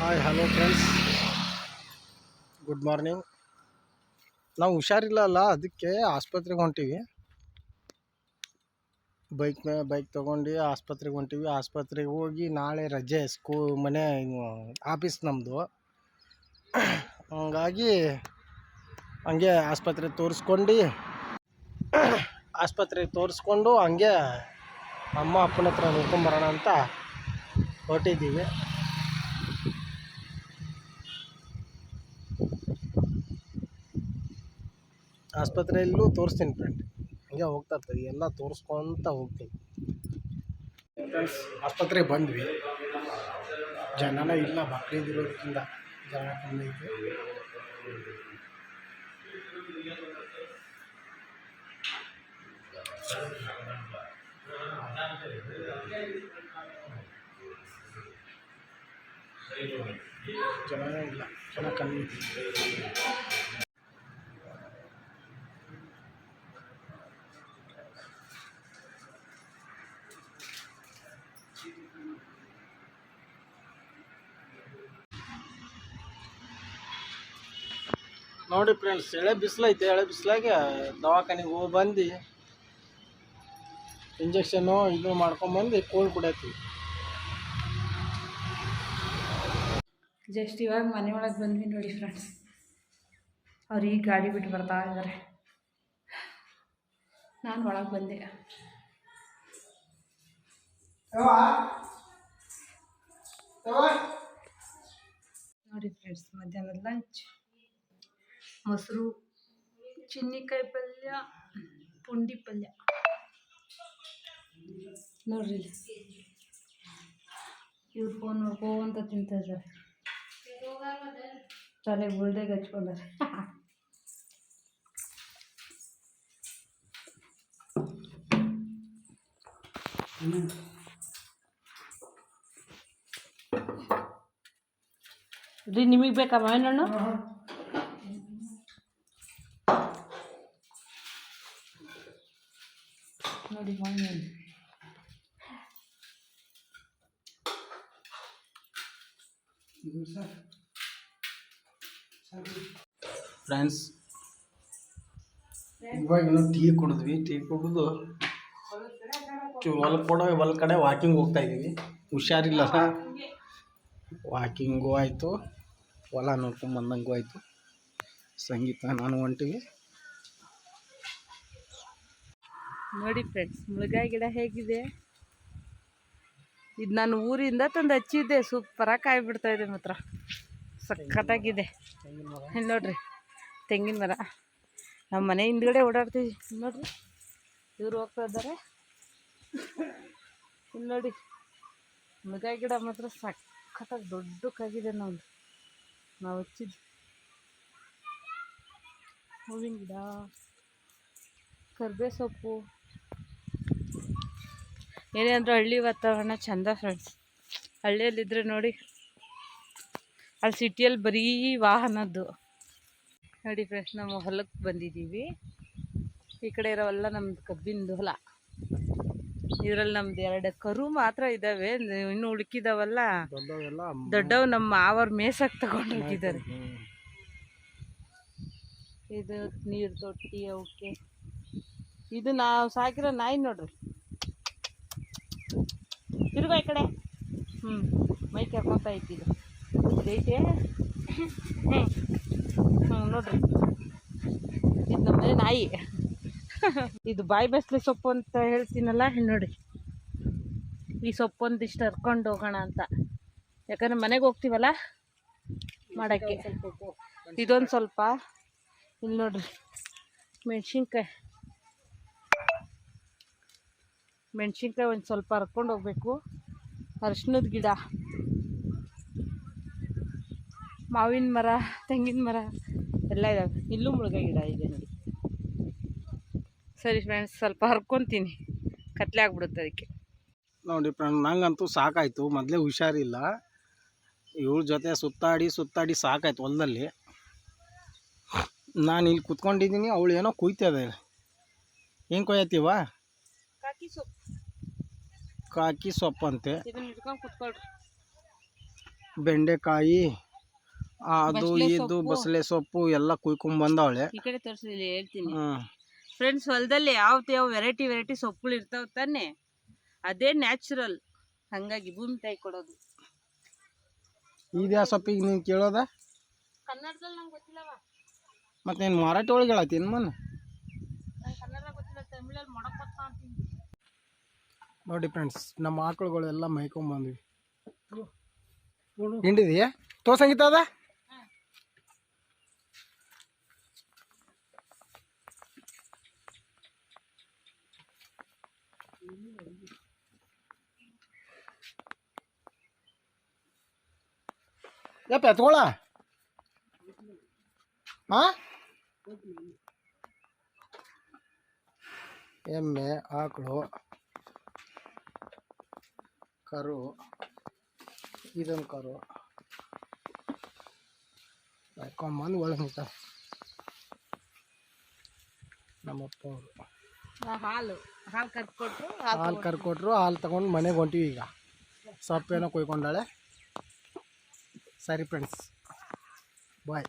Hi hello friends good morning ನಾವು ಹುಷಾರಿಲ್ಲ ಅಲ್ಲ, ಅದಕ್ಕೆ ಆಸ್ಪತ್ರೆಗೆ ಹೊಂಟೀವಿ. ಬೈಕ್ ಮೇ ಬೈಕ್ ತೊಗೊಂಡು ಆಸ್ಪತ್ರೆಗೆ ಹೊಂಟೀವಿ. ಆಸ್ಪತ್ರೆಗೆ ಹೋಗಿ ನಾಳೆ ರಜೆ ಸ್ಕೂ ಮನೆ ಆಫೀಸ್ ನಮ್ಮದು ಹಂಗಾಗಿ ಹಂಗೆ ಆಸ್ಪತ್ರೆ ತೋರಿಸ್ಕೊಂಡು ಆಸ್ಪತ್ರೆಗೆ ತೋರಿಸ್ಕೊಂಡು ಹಂಗೆ ಅಮ್ಮ ಅಪ್ಪನ ಹತ್ರ ನೋಡ್ಕೊಂಬರೋಣ ಅಂತ ಹೊರಟಿದ್ದೀವಿ. ಆಸ್ಪತ್ರೆಯಲ್ಲೂ ತೋರಿಸ್ತೀನಿ ಫ್ರೆಂಡ್ ಹಂಗೆ ಹೋಗ್ತಾ ಇರ್ತೀವಿ, ಎಲ್ಲ ತೋರಿಸ್ಕೊಂತ ಹೋಗ್ತೀನಿ ಫ್ರೆಂಡ್ಸ್ ಆಸ್ಪತ್ರೆಗೆ ಬಂದ್ವಿ. ಜನನ ಇಲ್ಲ ಬಕ್ರೀದಿರೋದ್ರಿಂದ ಜನ ಕಮ್ಮಿ ಐತೆ ಜನ ಇಲ್ಲ, ಜನ ಕಮ್ಮಿ ಐತೆ ನೋಡಿ ಫ್ರೆಂಡ್ಸ್ ಎಳೆ ಬಿಸಿಲೈತೆ ಎಳೆ ಬಿಸಿಲಾಗೆ ದವಾಖಾನೆಗೆ ಹೋಗಿ ಬಂದು ಇಂಜೆಕ್ಷನ್ನು ಇದು ಮಾಡ್ಕೊಂಬಂದು ಕೋಲ್ ಕುಡಿಯತ್ತೀವಿ. ಜಸ್ಟ್ ಇವಾಗ ಮನೆ ಒಳಗೆ ಬಂದ್ವಿ ನೋಡಿ ಫ್ರೆಂಡ್ಸ್ ಅವ್ರು ಈಗ ಗಾಡಿ ಬಿಟ್ಟು ಬರ್ತಾ ಇದ್ದಾರೆ ನಾನು ಒಳಗೆ ಬಂದೆ. ನೋಡಿ ಫ್ರೆಂಡ್ಸ್ ಮಧ್ಯಾಹ್ನದ ಲಂಚ್ ಮೊಸರು ಚಿನ್ನಿಕಾಯಿ ಪಲ್ಯ ಪುಂಡಿ ಪಲ್ಯ. ನೋಡ್ರಿ. ಇವ್ರು ಫೋನ್ ನೋಡ್ಕೊಂತ ತಿಂತಾ ಇದ್ದಾರೆ. ತಲೆ ಬುಲ್ಡೆಗೆ ಹಚ್ಕೊಂಡಾರೆ. ರೀ ನಿಮಗೆ ಬೇಕಾ ಮಾವಿನ ಹಣ್ಣು ನೋಡಿ ಮಾವಿನ ಫ್ರೆಂಡ್ಸ್ ಇವಾಗ ಇನ್ನೂ ಟೀ ಕುಡಿದ್ವಿ. ಟೀ ಕುಡಿದು ಹೊಲ ಕೊಡೋ ಹೊಲ ಕಡೆ ವಾಕಿಂಗ್ ಹೋಗ್ತಾ ಇದ್ದೀವಿ. ಹುಷಾರಿಲ್ಲ. ವಾಕಿಂಗು ಆಯಿತು. ಹೊಲ ನೋಡ್ಕೊಂಡು ಬಂದಂಗೂ ಆಯಿತು. ಸಂಗೀತ ನಾನು ಹೊಂಟಿವಿ ನೋಡಿ ಫ್ರೆಂಡ್ಸ್, ಮುಳುಗಾಯಿ ಗಿಡ ಹೇಗಿದೆ? ಇದು ನಾನು ಊರಿಂದ ತಂದು ಹಚ್ಚಿದ್ದೆ. ಸೂಪರಾಗಿ ಕಾಯಿ ಬಿಡ್ತಾ ಇದೆ ಮಾತ್ರ. ಸಖತ್ತಾಗಿದೆ. ನೋಡ್ರಿ, ತೆಂಗಿನ ಮರ. ನಮ್ಮ ಮನೆ ಹಿಂದ್ಗಡೆ ಓಡಾಡ್ತೀವಿ. ನೋಡ್ರಿ, ಇವ್ರು ಹೋಗ್ತಾ ಇದ್ದಾರೆ. ಇಲ್ಲಿ ನೋಡಿ, ಮುಳುಗಾಯಿ ಗಿಡ ಮಾತ್ರ ಸಖತ್ತಾಗಿ ದೊಡ್ಡಕ್ಕಾಗಿದೆ ನಾವು ನಾವು ಹಚ್ಚಿದ್ದು ಹೂವಿನ ಗಿಡ ಕರ್ಬೇ ಸೊಪ್ಪು. ಏನೇ ಅಂದರೂ ಹಳ್ಳಿ ವಾತಾವರಣ ಚಂದ ಫ್ರೆಂಡ್ಸ್ ಹಳ್ಳಿಯಲ್ಲಿದ್ದರೆ ನೋಡಿ ಅಲ್ಲಿ ಸಿಟಿಯಲ್ಲಿ ಬರೀ ವಾಹನದ್ದು. ನೋಡಿ ಫ್ರೆಂಡ್ಸ್ ನಾವು ಹೊಲಕ್ಕೆ ಬಂದಿದ್ದೀವಿ. ಈ ಕಡೆ ಇರೋವೆಲ್ಲ ನಮ್ಮದು ಕಬ್ಬಿಂದು ಹೊಲ. ಇದರಲ್ಲಿ ನಮ್ದು ಎರಡು ಕರು ಮಾತ್ರ ಇದ್ದಾವೆ ಇನ್ನು ಉಳುಕಿದಾವಲ್ಲ ದೊಡ್ಡವ್ ದೊಡ್ಡವು ನಮ್ಮ ಮಾವರ್ ಮೇಸಕ್ಕೆ ತಗೊಂಡು ಹೋಗಿದ್ದಾರೆ. ಇದು ನೀರು ತೊಟ್ಟಿ ಅವಕ್ಕೆ. ಇದು ನಾವು ಸಾಕಿರೋ ನಾಯಿ ನೋಡ್ರಿ. ತಿರುಗೋ ಈ ಕಡೆ. ಹ್ಞೂ ಮೈ ಕರ್ಕೊಂತ ಐತಿ ಇದು ಇದೈತೆ ಹ್ಞೂ ನೋಡ್ರಿ. ಇದು ನಮ್ಮನೆ ನಾಯಿ. ಇದು ಬಾಯಿ ಬೆಸ್ಲೆ ಸೊಪ್ಪು ಅಂತ ಹೇಳ್ತೀನಲ್ಲ ನೋಡಿ ಈ ಸೊಪ್ಪು ಒಂದಿಷ್ಟು ಹರ್ಕೊಂಡು ಹೋಗೋಣ ಅಂತ. ಯಾಕಂದ್ರೆ ಮನೆಗೆ ಹೋಗ್ತೀವಲ್ಲ? ಮಾಡೋಕ್ಕೆ. ಇದೊಂದು ಸ್ವಲ್ಪ. ಇಲ್ಲಿ ನೋಡ್ರಿ. ಮೆಣಸಿನ್ಕಾಯಿ. ಮೆಣಸಿನ್ಕಾಯಿ ಒಂದು ಸ್ವಲ್ಪ ಹರ್ಕೊಂಡು ಹೋಗ್ಬೇಕು. ಅರಿಶಿನದ ಗಿಡ. ಮಾವಿನ ಮರ, ತೆಂಗಿನ ಮರ ಎಲ್ಲ ಇದಾವೆ. ಇಲ್ಲೂ ಮುಳುಗಾಯಿ ಗಿಡ ಇದೆ ನೋಡಿ. ಸರಿ ಫ್ರೆಂಡ್ಸ್ ಸ್ವಲ್ಪ ಹರ್ಕೊತೀನಿ ಕತ್ಲೆ ಆಗ್ಬಿಡುತ್ತೆ ಅದಕ್ಕೆ. ನೋಡಿ ಫ್ರೆಂಡ್ ನಂಗಂತೂ ಸಾಕಾಯ್ತು. ಮೊದಲೇ ಹುಷಾರಿಲ್ಲ. ಇವ್ರ ಜೊತೆ ಸುತ್ತಾಡಿ ಸುತ್ತಾಡಿ ಸಾಕಾಯ್ತು ಹೊಲದಲ್ಲಿ. ನಾನು ಇಲ್ಲಿ ಕುತ್ಕೊಂಡಿದ್ದೀನಿ ಅವಳು ಏನೋ ಕುಯ್ತದೆ ಏನು ಕೊಯ್ಯತ್ತೀವ? ಕಾಕಿ ಸೊಪ್ಪು. ಕಾಕಿ ಸೊಪ್ಪಂತೆ. ಇದನ್ನ ಹಿಡ್ಕೊಂಡು ಕುತ್ಕೊಳ್ರಿ. ಬೆಂಡೆಕಾಯಿ ಆ, ಅದು ಇದು ಸೊಪ್ಪು. ಬಸಳೆ ಸೊಪ್ಪು ಎಲ್ಲ ಕುಯ್ಕೊಂಡ್ ಬಂದವಳೆ. ಈ ಕಡೆ ತೋರಿಸಿಲ್ಲ ಹೇಳ್ತೀನಿ. ಹ್ಮ್. ಫ್ರೆಂಡ್ಸ್ ಹೊಲದಲ್ಲಿ ಯಾವ ಯಾವ ವೆರೈಟಿ ವೆರೈಟಿ ಸೊಪ್ಪುಗಳು ಇರ್ತಾವ ತಾನೆ? ಅದೇ ನ್ಯಾಚುರಲ್ ಹಂಗಾಗಿ ಭೂಮಿ ತಾಯಿ ಕೊಡೋದು. ಇದ್ಯಾ ಸೊಪ್ಪಿಗೆ ನೀನು ಕೇಳೋದ? ಕನ್ನಡದಲ್ಲಿ ನಂಗೆ ಗೊತ್ತಿಲ್ಲವ. ಮತ್ತೆ ಮಾರಾಟ ಒಳಗೆ ಹೇಳತ್ತೀನಿ ಮನ್? ನೋಡಿ ಫ್ರೆಂಡ್ಸ್ ನಮ್ಮ ಆಕಳುಗಳೆಲ್ಲ ಮೈಕೊಂಡ್ ಬಂದ್ವಿ. ತೋ ತೋರ್ಸಂಗಿತ್ತ ಅದ? ಯಪ್ಪ ಎತ್ಕೊಳ. ಹಾ ಎಮ್ಮೆ ಆಕಳು. ಕರು ಇದೊಂದು ಕರು. ಬಂದು ಒಳಗೆ ನಿಂತ. ನಮ್ಮಪ್ಪ ಅವರು. ಹಾಲು ಹಾಲು ಕರ್ಕೊಟ್ರು ಹಾಲು ಕರ್ಕೊಟ್ರು ಹಾಲು ತಗೊಂಡು ಮನೆಗೆ ಹೊಂಟಿವಿ ಈಗ. ಸೊಪ್ಪೇನೋ ಕೊಯ್ಕೊಂಡಾಳೆ. ಸರಿ ಫ್ರೆಂಡ್ಸ್ ಬಾಯ್